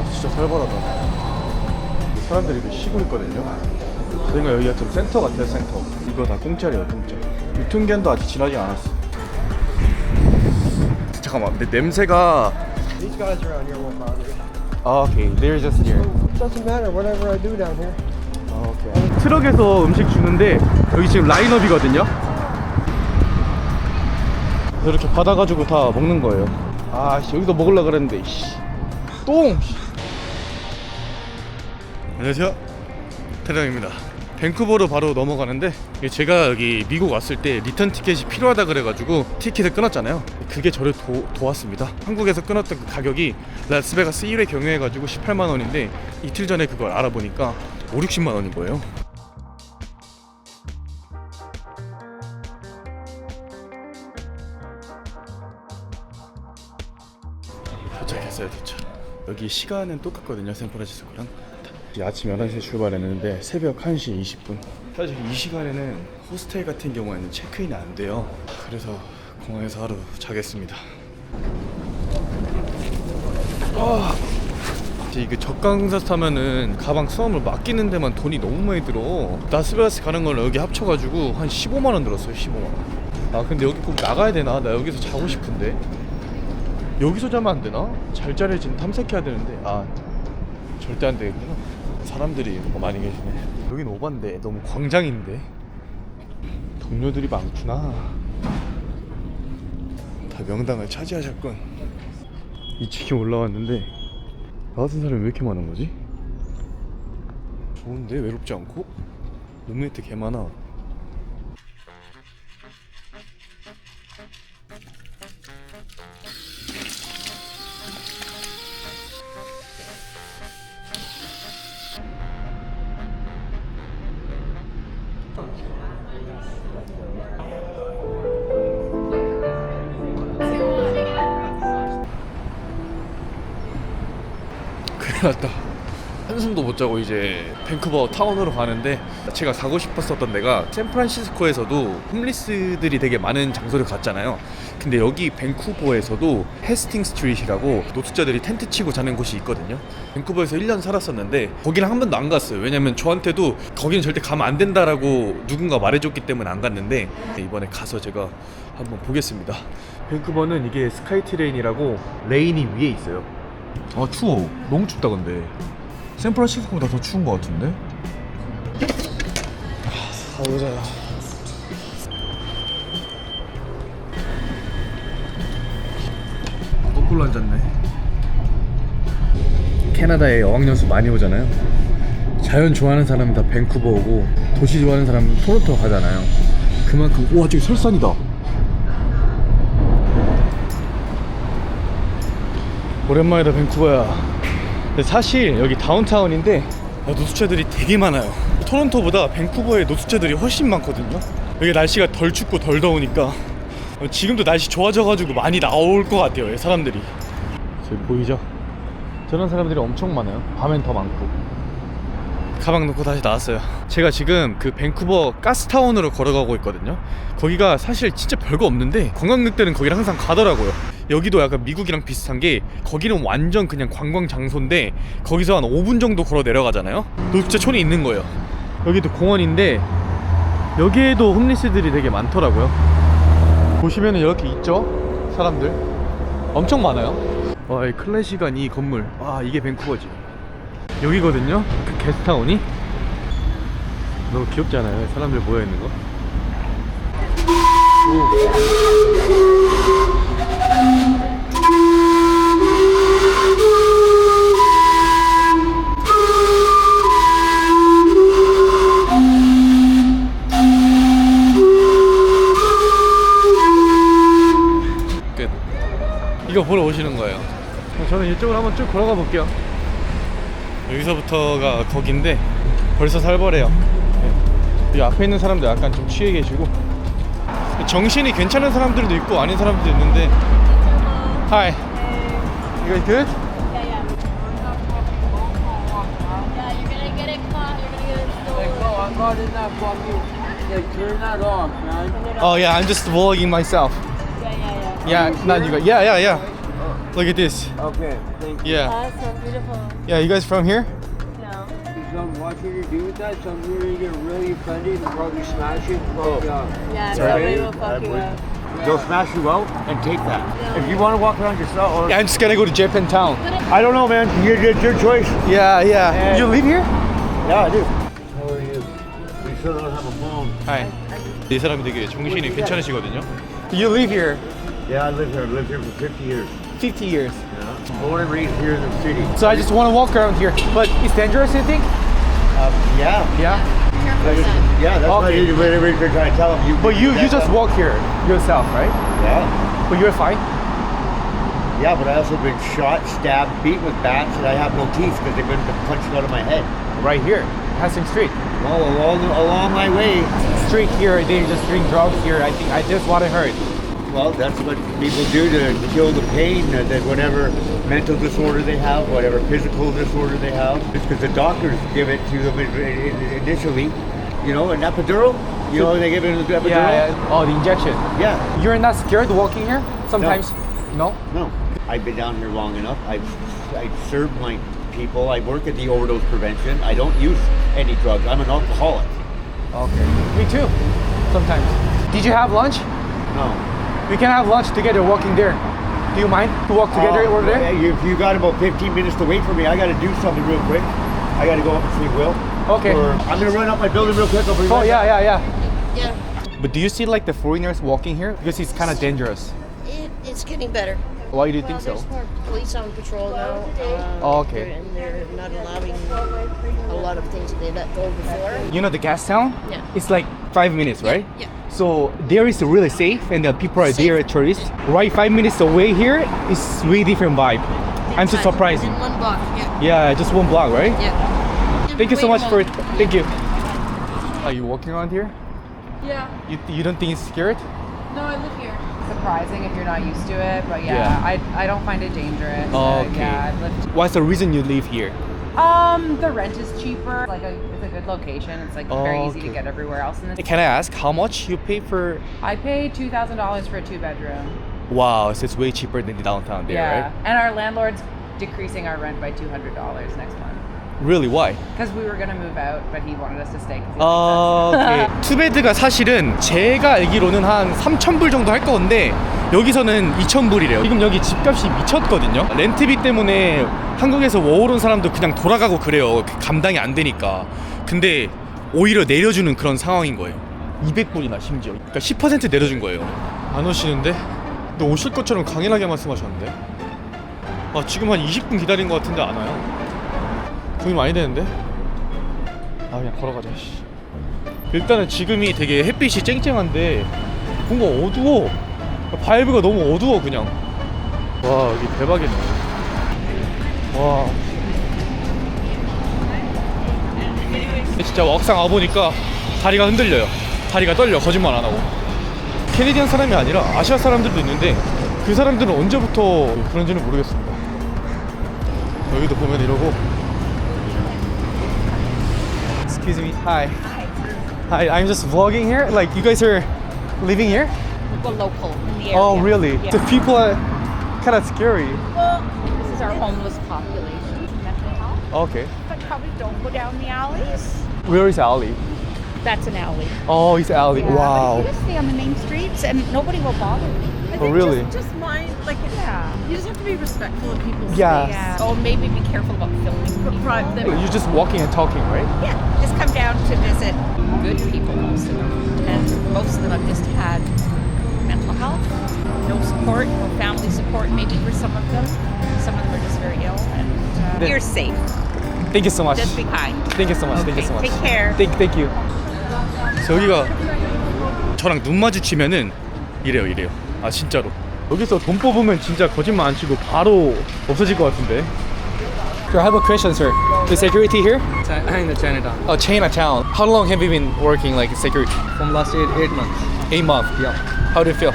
와 진짜 살벌하다 사람들이 이렇게 쉬고 있거든요 그러니까 여기가 좀 센터 같아요 센터 이거 다 공짜래요 공짜 유통기한도 아직 지나지 않았어 잠깐만 근데 냄새가 These guys around here won't bother you. 아 오케이 they're just here Doesn't matter, whatever I do down here. 아, 오케이. 트럭에서 음식 주는데 여기 지금 라인업이거든요. 이렇게 받아가지고 다 먹는 거예요. 아씨 여기서 먹으려 그랬는데 씨. 똥. 씨. 안녕하세요. 태령입니다. 밴쿠버로 바로 넘어가는데 제가 여기 미국 왔을 때 리턴 티켓이 필요하다 그래가지고 티켓을 끊었잖아요. 그게 저를 도, 도왔습니다. 한국에서 끊었던 그 가격이 라스베가스 1회 경유해가지고 18만 원인데 이틀 전에 그걸 알아보니까 5, 60만 원인 거예요. 도착했어요, 도착. 여기 시간은 똑같거든요, 샌프란시스코랑. 아침 11시에 출발했는데 새벽 1시 20분. 사실 이 시간에는 호스텔 같은 경우에는 체크인이 안 돼요. 그래서 공항에서 하루 자겠습니다. 아, 이제 이게 저가공사 타면은 가방 수험을 맡기는 데만 돈이 너무 많이 들어. 라스베가스 가는 걸 여기 합쳐가지고 한 15만 원 들었어요, 15만 원. 아 근데 여기 꼭 나가야 되나? 나 여기서 자고 싶은데. 여기서 자면 안 되나? 잘 지금 탐색해야 되는데 아 절대 안 되겠구나 사람들이 많이 계시네. 여긴 오반데 너무 광장인데? 동료들이 많구나. 다 명당을 차지하셨군. 2층에 올라왔는데 나 같은 사람이 왜 이렇게 많은 거지? 좋은데? 외롭지 않고? 룸메이트 개 많아 큰일 났다 한숨도 못 자고 이제 밴쿠버 타운으로 가는데 제가 가고 싶었었던 데가 샌프란시스코에서도 홈리스들이 되게 많은 장소를 갔잖아요. 근데 여기 밴쿠버에서도 헤스팅 스트릿이라고 노숙자들이 텐트 치고 자는 곳이 있거든요. 밴쿠버에서 1년 살았었는데 거기는 한 번도 안 갔어요. 왜냐면 저한테도 거기는 절대 가면 안 된다라고 누군가 말해줬기 때문에 안 갔는데 이번에 가서 제가 한번 보겠습니다. 밴쿠버는 이게 스카이트레인이라고 레인이 위에 있어요 아 추워. 너무 춥다 근데. 샌프란시스코보다 더 추운 것 같은데? 가보자. 거꾸로 앉았네. 캐나다에 어학연수 많이 오잖아요. 자연 좋아하는 사람은 다 밴쿠버 오고 도시 좋아하는 사람은 토론토 가잖아요. 그만큼 우와 저기 설산이다 오랜만이다 밴쿠버야 근데 사실 여기 다운타운인데 아, 노숙자들이 되게 많아요 토론토보다 밴쿠버에 노숙자들이 훨씬 많거든요 여기 날씨가 덜 춥고 덜 더우니까 어, 지금도 날씨 좋아져가지고 많이 나올 것 같아요 사람들이 저기 보이죠? 저런 사람들이 엄청 많아요 밤엔 더 많고 가방 놓고 다시 나왔어요. 제가 지금 그 밴쿠버 가스타운으로 걸어가고 있거든요. 거기가 사실 진짜 별거 없는데 관광객들은 거기를 항상 가더라고요. 여기도 약간 미국이랑 비슷한 게 거기는 완전 그냥 관광 장소인데 거기서 한 5분 정도 걸어 내려가잖아요. 노숙자촌이 있는 거예요. 여기도 공원인데 여기에도 홈리스들이 되게 많더라고요. 보시면 이렇게 있죠? 사람들 엄청 많아요. 와, 이 클래식한 이 건물. 와, 이게 밴쿠버지. 여기거든요. 그 게스트타운이 너무 귀엽지 않아요? 사람들 모여 있는 거. 끝. 이거 보러 오시는 거예요. 저는 이쪽으로 한번 쭉 걸어가 볼게요. 여기서부터가 거긴데 벌써 살벌해요. 네. 이 앞에 있는 사람들 약간 좀 취해 계시고 정신이 괜찮은 사람들도 있고 아닌 사람들도 있는데 Hi. You guys good? Yeah, yeah. Yeah, you're gonna get it caught. You're gonna get it Like, stolen. bro, I'm not in that fucking. Like, turn that off, man. Oh yeah, I'm just vlogging myself. Yeah, yeah, yeah. Yeah, not you guys. Yeah, yeah, yeah. Look at this. Okay, thank Thank Yeah. Awesome, beautiful. Yeah, you guys from here? No. If I'm watching you do that, somebody's gonna get really offended and probably smash it and fuck you up. Yeah, Sorry. somebody will fuck I you would- up. They'll smash you out and take that. If you want to walk around yourself, or, Yeah, I'm just gonna go to Japantown. I don't know, man. You, it's your choice. Yeah, yeah. You live here? Yeah, I do. How are you? We still don't have a phone. Hi. 이 사람이 되게 정신이 괜찮으시거든요. You live here Yeah, I live here. I've lived here for 50 years. 50 years. Yeah. Born and raised here in the city. So I just want to walk around here. But it's dangerous, you think? Uh, yeah. Yeah. Yeah, that's Okay. you what you're trying to tell them. You, But you you just walk here yourself, right? Yeah. But you're fine. Yeah, but I also been shot, stabbed, beat with bats, and I have no teeth because they've been punched out of my head. Right here, Hastings Street. Well, along along my way. Street here, they just drink drugs here. I think I just what I heard. Well, that's what people do to kill the pain uh, that whatever mental disorder they have, whatever physical disorder they have. It's because the doctors give it to them in- in- initially. You know, an epidural. You know, they give it an epidural. Yeah, yeah. Oh, the injection. Yeah. You're not scared walking here? Sometimes. No. No, I've been down here long enough. I've I've served my people. I work at the overdose prevention. I don't use any drugs. I'm an alcoholic. Okay. Me too. Sometimes. Did you have lunch? No. We can have lunch together walking there. Do you mind to walk together Uh, over there? yeah, If you got about 15 minutes to wait for me, I got to do something real quick. I got to go up and see Will. Okay. Or I'm gonna run up my building real quick. I'll be Oh yeah, yeah, yeah. Yeah, But do you see like the foreigners walking here? Because it's kind of dangerous. It, it's getting better. Why do you Well, think so? there's more police on patrol now. um, Oh, okay. And they're not allowing a lot of things that they let go before. You know the gas town? Yeah. It's like five minutes, right? yeah. So there is really safe and the people are there Safe. tourists. Right five minutes away here is really different vibe. I'm so Inside, surprised. Within one block, yeah. Yeah, just one block, right? Yeah. Thank you so much for it. Thank you. Are you walking around here? Yeah. You, you don't think it's scared? No, I live here. Surprising if you're not used to it, but yeah, Yeah. I, I don't find it dangerous. Oh, okay. yeah, I've lived. What's the reason you live here? Um, the rent is cheaper. Like a, it's a good location. It's like very Oh, easy to get everywhere else in the Can I ask how much you pay for? I pay two thousand dollars for a two bedroom. Wow, so it's way cheaper than the downtown there, yeah, right? and our landlord's decreasing our rent by two hundred dollars next month Really? Why? because we were gonna move out, but he wanted us to stay. 'cause he 어, likes us. 오케이. 투베드가 사실은 제가 알기로는 한 3,000불 정도 할 건데 여기서는 2,000불이래요. 지금 여기 집값이 미쳤거든요. 렌트비 때문에 한국에서 워홀 온 사람도 그냥 돌아가고 그래요. 그 감당이 안 되니까. 근데 오히려 내려주는 그런 상황인 거예요. 200불이나 심지어. 그러니까 10% 내려준 거예요. 안 오시는데? 근데 오실 것처럼 강인하게 말씀하셨는데? 아, 지금 한 20분 기다린 것 같은데 안 와요? 돈이 많이 되는데? 아 그냥 걸어가자 씨. 일단은 지금이 되게 햇빛이 쨍쨍한데 뭔가 어두워. 바이브가 너무 어두워 그냥. 와 여기 대박이네. 와. 진짜 왁상 와보니까 다리가 흔들려요. 다리가 떨려 거짓말 안 하고. 캐네디언 사람이 아니라 아시아 사람들도 있는데 그 사람들은 언제부터 그런지는 모르겠습니다. 여기도 보면 이러고 Excuse me. Hi. Hi. I'm just vlogging here. Like you guys are living here? We're local in the oh, area. Oh, really? Yeah. The people are kind of scary. Well, this is our homeless population. Mental health. Okay. But probably don't go down the alleys. Where is Ali? That's an alley. Oh, it's alley. Yeah, Wow. you just stay on the main streets and nobody will bother you I Oh, think really? Just, just mind, like, Yeah. you just have to be respectful of people's Yeah. space. Yeah. Oh, maybe be careful about filming people. pri- the- You're just walking and talking, right? Yeah, just come down to visit good people, most of them. And most of them have just had mental health, no support, no family support, maybe for some of them. Some of them are just very ill. And uh, Then- you're safe. Thank you so much. Just be kind. Thank you so much. Thank you Okay, so much. take care. Thank, thank you. 그래서 여기가 저랑 눈 마주치면은 이래요, 이래요. 아 진짜로. 여기서 돈 뽑으면 진짜 거짓말 안 치고 바로 없어질 것 같은데. Sir, I have a question, sir. The security here? in the Chinatown. Oh, Chinatown. How long have you been working like security? From last eight, eight months. Eight months. Yeah. How do you feel?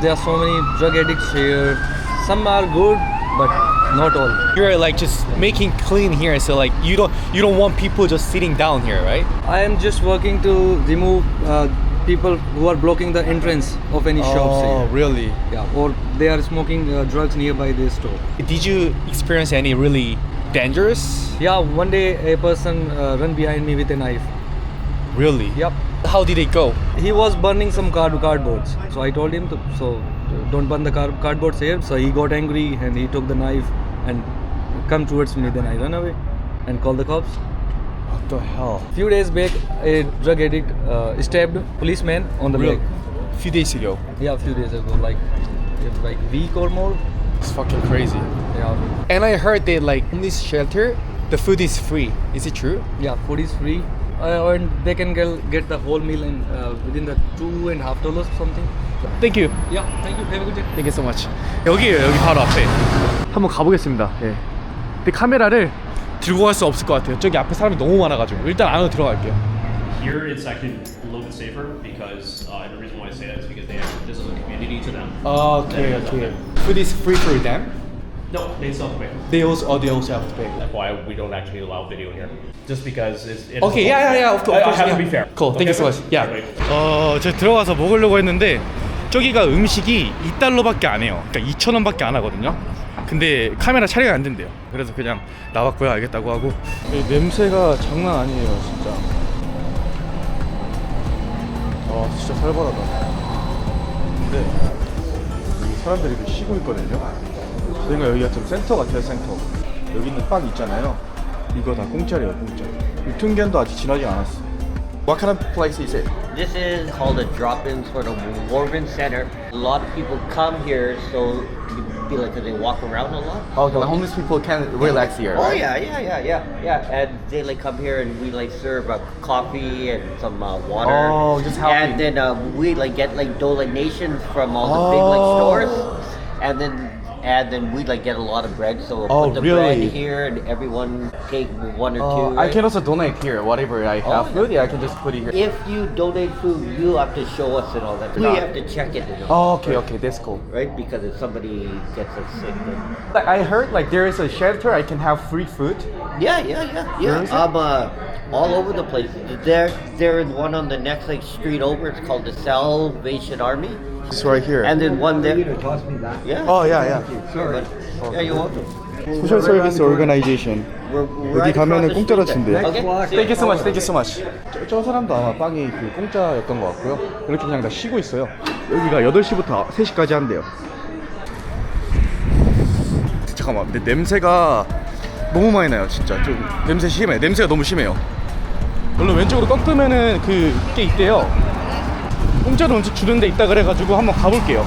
There are so many drug addicts here. Some are good, but not all. You're like just making clean here, so like you don't you don't want people just sitting down here, right? I am just working to remove uh, people who are blocking the entrance of any shops Oh, here. really? Yeah, or they are smoking uh, drugs nearby their store. Did you experience any really dangerous? Yeah, one day a person uh, ran behind me with a knife. Really? Yep. How did it go? He was burning some card cardboards. So I told him to so uh, don't burn the car- cardboards here. So he got angry and he took the knife and come towards me. Then I run away and called the cops. What the hell? Few days back, a drug addict uh, stabbed policeman on the Real? leg. few days ago. Yeah, a few days ago, like like week or more. It's fucking crazy. Yeah, And I heard that like in this shelter, the food is free. Is it true? yeah, food is free. Uh, and they can get, get the whole meal in uh, within the two and a half dollars something. Thank you. Yeah, thank you. Have a good day. Thank you so much. 여기에요. 여기 바로 앞에. 한번 가보겠습니다. 예. 근데 카메라를 들고 갈 수 없을 것 같아요. 저기 앞에 사람이 너무 많아가지고 일단 안으로 들어갈게요. Here it's actually a little bit safer because, uh, and the reason why I say that is because they have, this is a community to them. Okay, okay. Food is free for them. No, they self pay. They also, oh, they also have to pay. That's why we don't actually allow video in here. Just because it's. it is- Okay, yeah, yeah, yeah. Of course, I, I have yeah. to be fair. Cool. Thank you so much. Yeah. Alright. 어, 제가 들어가서 먹으려고 했는데 저기가 음식이 2달러밖에 안 해요. 그러니까 2,000원밖에 안 하거든요. 근데 카메라 촬영이 안 된대요. 그래서 그냥 나왔고요. 알겠다고 하고. 냄새가 장난 아니에요, 진짜. 아, 진짜 살벌하다. 근데 여기 사람들이 이렇게 쉬고 있거든요. 그러니까 여기가 좀 센터 같아요, 센터. 여기 있는 빵 있잖아요. 이거 다 공짜래요, 공짜. 유통기한도 아직 지나지 않았어. What kind of place is it? This is called a drop-in sort of Warren Center. A lot of people come here, so feel like they walk around a lot. Oh, the homeless people can relax here. Oh right? yeah, yeah, yeah, yeah, yeah. And they like come here and we like serve uh, coffee and some uh, water. Oh, just helping. And then uh, we like get like donations from all the big like Oh. stores, and then and then we like get a lot of bread. So we'll Oh, put the really? bread here, and everyone take one or Uh, two. I can also donate here. Whatever I have Oh, food, yeah, I can just put it here. If you donate food, you have to show us and all that. We have to check it. And all, Oh, okay, okay, that's cool. Right? Because if somebody gets us sick, then Like I heard, like there is a shelter I can have free food. yeah, yeah, yeah, yeah. it? Um, uh, all over the place. There, there is one on the next like street over. It's called the Salvation Army, It's right here. and then one there. Yeah. oh, yeah, yeah. Sure. Yeah, you're welcome. 소셜 서비스 오르가나이제이션. We're 여기 right 가면은 across the 공짜로 street there. 준대요. Okay. see Thank you you. so much. Thank you so much. 저, 저 사람도 아마 빵이 그 공짜였던 것 같고요. 이렇게 그냥 다 쉬고 있어요. 여기가 8시부터 3시까지 한대요. 잠깐만, 근데 냄새가 너무 많이 나요, 진짜. 좀 냄새 심해. 냄새가 너무 심해요. 물론 왼쪽으로 꺾으면은 그게 있대요. 공짜로 음식 주는 데 있다 그래가지고 한번 가볼게요.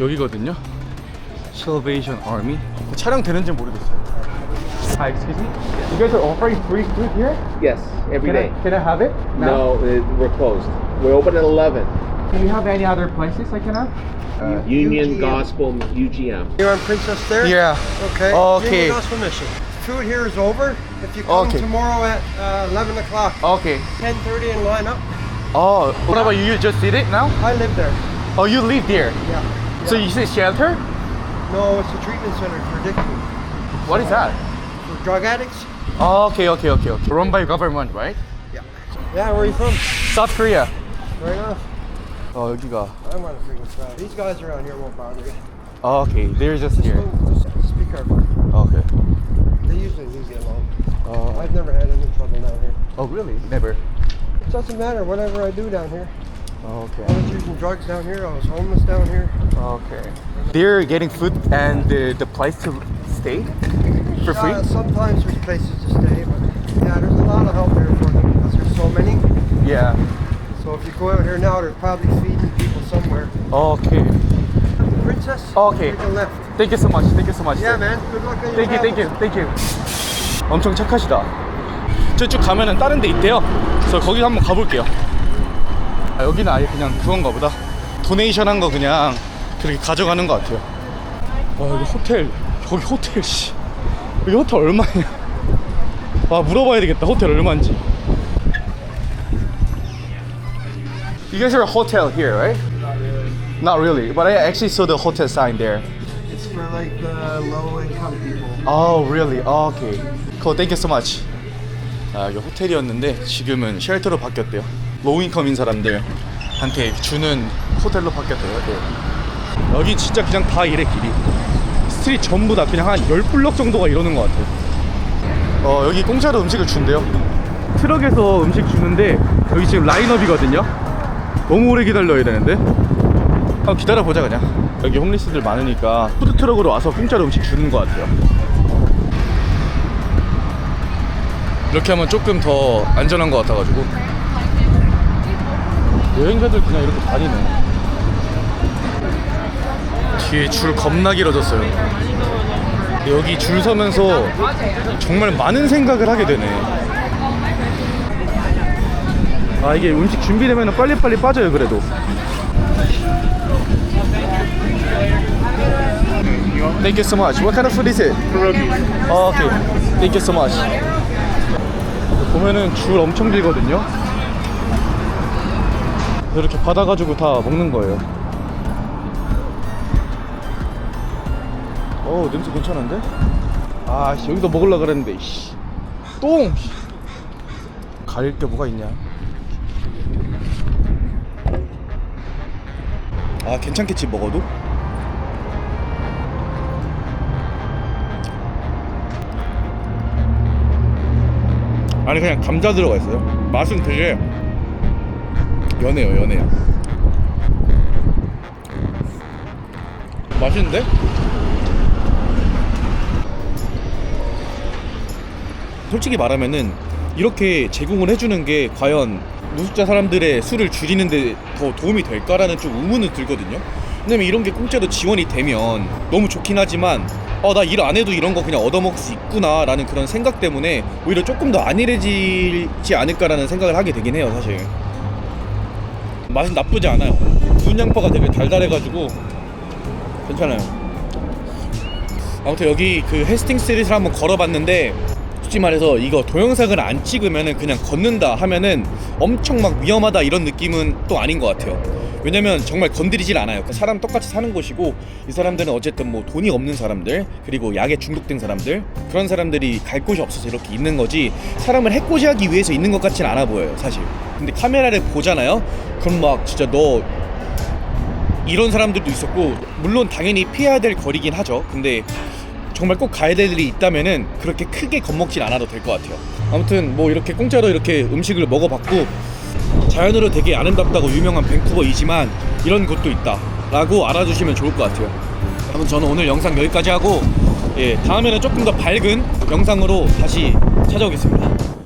여기거든요. Salvation Army. 촬영 되는지 모르겠어요. Hi, excuse me. You guys are offering free food here? Yes, every Can day. I, can I have it? No, it, we're closed. We're open at 11. Do you have any other places I can have? Union Gospel UGM. You're on Princess there? Yeah. Okay. Okay. Union Gospel Mission. Food here is over. If you come Okay. tomorrow at uh, 11 o'clock, Okay. 10.30 and line up, Oh, what about you? You just did it now? I live there. Oh, you live there. Yeah. So you say shelter? No, it's a treatment center for addiction, What is that? for drug addicts. Oh, okay, okay, okay, okay. Run by government, right? Yeah, where are you from? South Korea. Right off. 어 여기가. I'm on a freaking spot. These guys around here won't bother you. Oh, okay, they're just here. Just, just be careful. Okay. They usually leave you alone. Oh. I've never had any trouble down here. Oh, really? Never. It doesn't matter, whatever I do down here. Oh, I okay. was using drugs down here, I was homeless down here. Okay. They're getting food and the, the place to stay for free? Yeah, sometimes there's places to stay, but yeah, there's a lot of help here for them because there's so many. Yeah. So if you go out here now, they're probably feeding people somewhere. Okay. Princess? Okay. Take a left. Thank you so much. Thank you so much. Yeah, sir. man. Good luck on your Thank you, thank you, travels. thank you. 엄청 착하시다. 저쪽 가면은 다른 데 있대요. 그래서 거기 한번 가볼게요. 아, 여기는 아예 그냥 그건가 보다. 도네이션 한 거 그냥 그렇게 가져가는 것 같아요. 와, 여기 호텔. 여기 호텔, 씨. 여기 호텔 얼마냐? 와, 물어봐야 되겠다. 호텔 얼마인지. You guys are a hotel here, right? Not really, but I actually saw the hotel sign there. It's for like the low income people. Oh, really? Oh, okay. Cool. Thank you so much. 아, 이게 호텔이었는데 지금은 쉘터로 바뀌었대요. 로우인컴인 사람들한테 주는 호텔로 바뀌었대요. 네. 여기 진짜 그냥 다 이래 길이. 스트릿 전부 다 그냥 한 10블럭 정도가 이러는 것 같아요. 어, 여기 공짜로 음식을 준대요. 트럭에서 음식 주는데 여기 지금 라인업이거든요. 너무 오래 기다려야 되는데. 한번 기다려보자 그냥. 여기 홈리스들 많으니까 푸드트럭으로 와서 공짜로 음식 주는 것 같아요. 이렇게 하면 조금 더 안전한 것 같아가지고 여행자들 그냥 이렇게 다니네 뒤에 줄 겁나 길어졌어요 여기 줄 서면서 정말 많은 생각을 하게 되네 아 이게 음식 준비되면 빨리빨리 빠져요 그래도 Thank you so much. What kind of food is it? Oh, okay. Thank you so much. 보면은 줄 엄청 길거든요. 이렇게 받아가지고 다 먹는 거예요. 어 냄새 괜찮은데? 아 씨, 여기도 먹으려 그랬는데 씨. 똥. 씨. 가릴 게 뭐가 있냐? 아 괜찮겠지 먹어도? 아니 그냥 감자 들어가 있어요. 맛은 되게 연해요, 연해요. 맛있는데? 솔직히 말하면은 이렇게 제공을 해주는 게 과연 노숙자 사람들의 수를 줄이는데 더 도움이 될까라는 좀 의문은 들거든요. 왜냐면 이런 게 공짜로 지원이 되면 너무 좋긴 하지만 어 나 일 안 해도 이런 거 그냥 얻어먹을 수 있구나라는 그런 생각 때문에 오히려 조금 더 안일해지지 않을까라는 생각을 하게 되긴 해요 사실. 맛은 나쁘지 않아요. 구운 양파가 되게 달달해가지고 괜찮아요. 아무튼 여기 그 헤스팅스트릿을 한번 걸어봤는데 솔직히 말해서 이거 동영상을 안 찍으면은 그냥 걷는다 하면은 엄청 막 위험하다 이런 느낌은 또 아닌 것 같아요. 왜냐면 정말 건드리질 않아요. 그 사람 똑같이 사는 곳이고 이 사람들은 어쨌든 뭐 돈이 없는 사람들 그리고 약에 중독된 사람들 그런 사람들이 갈 곳이 없어서 이렇게 있는 거지 사람을 해코지하기 위해서 있는 것 같지는 않아 보여요 사실. 근데 카메라를 보잖아요. 그럼 막 진짜 너 이런 사람들도 있었고 물론 당연히 피해야 될 거리긴 하죠. 근데 정말 꼭 가야 될 일이 있다면은 그렇게 크게 겁먹진 않아도 될 것 같아요. 아무튼 뭐 이렇게 공짜로 이렇게 음식을 먹어봤고 자연으로 되게 아름답다고 유명한 밴쿠버이지만 이런 곳도 있다라고 알아두시면 좋을 것 같아요. 아무튼 저는 오늘 영상 여기까지 하고 예 다음에는 조금 더 밝은 영상으로 다시 찾아오겠습니다.